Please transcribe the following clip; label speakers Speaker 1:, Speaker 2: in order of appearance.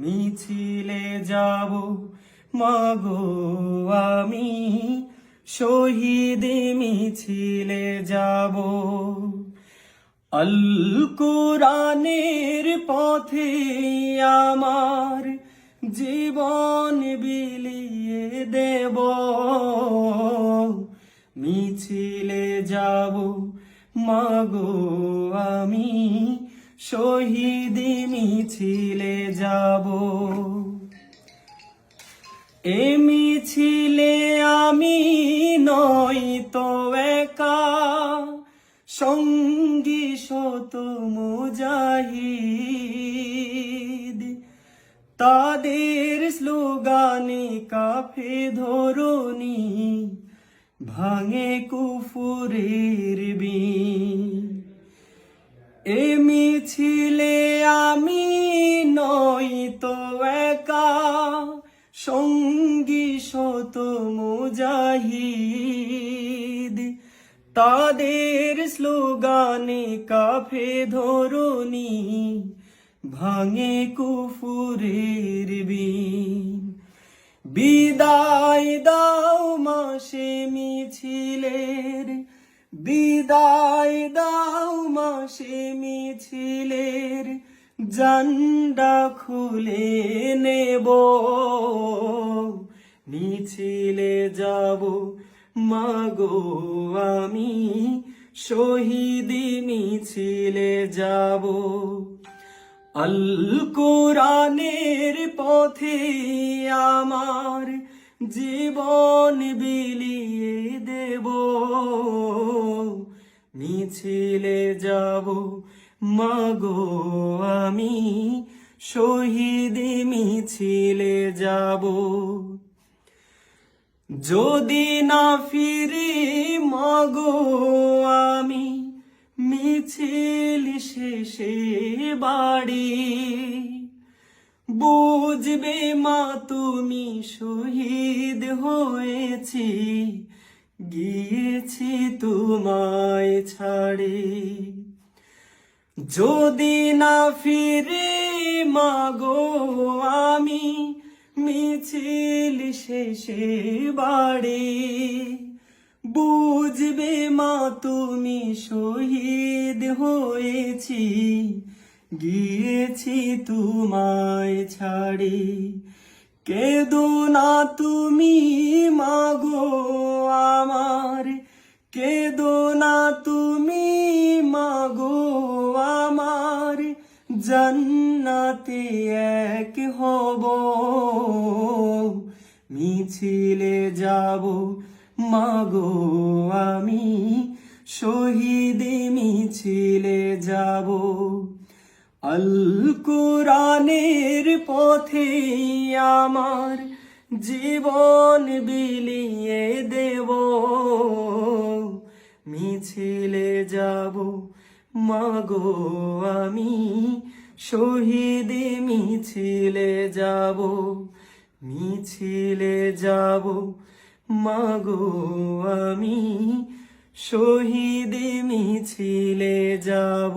Speaker 1: মিছিলে যাব, মাগো আমি। শহীদ মিছিলে যাব। আল কোরআনের পথে আমার জীবন বিলিয়ে দেব। মিছিলে যাব, মাগো আমি। শহীদ মিছিলে যাব। এ মিছিলে আমি নই তো একা। সঙ্গী শত মুজাহিদ। তাদের স্লোগানে কাফে ধরণি, ভাঙে কুফুরের বিন এ মিছিলে আমি নই তো একা। সঙ্গী শত মুজাহিদ। তাদের স্লোগানে কাফে ধরণি, ভাঙে কুফুরের বিন। বিদায় দাও মাসে মিছিলের বিদায় দাও মাসে মিছিলের জান্ডা খুলে নেব। মিছিলে যাব মাগো আমি শহীদ মিছিলে যাব। আল কোরআনের পথে আমার জীবন বিলিয়ে দেব। মিছিলে যাব, মাগো আমি শহীদ মিছিলে যাব। যদি না ফিরি, মাগো আমি মিছিল শেষে বাড়ি বুঝবে মা তুমি শহীদ হয়েছি, গিয়েছি তোমায় ছাড়ে। যদি না ফিরে মাগো আমি মিছিল শেষে বাড়ি। বুঝবে মা তুমি শহীদ হয়েছি গিয়েছি তোমায় ছাড়ি। কেদো না তুমি, মাগো আমার। কেদো না তুমি, মাগো আমার। জান্নাতে এক হব, মিছিলে যাব। মাগো আমি, শহীদ মিছিলে যাব। আল কোরআনের পথে আমার জীবন বিলিয়ে দেব। মিছিলে যাব, মাগো আমি শহীদ মিছিলে যাব। মিছিলে যাব, মাগো আমি শহীদ মিছিলে যাব।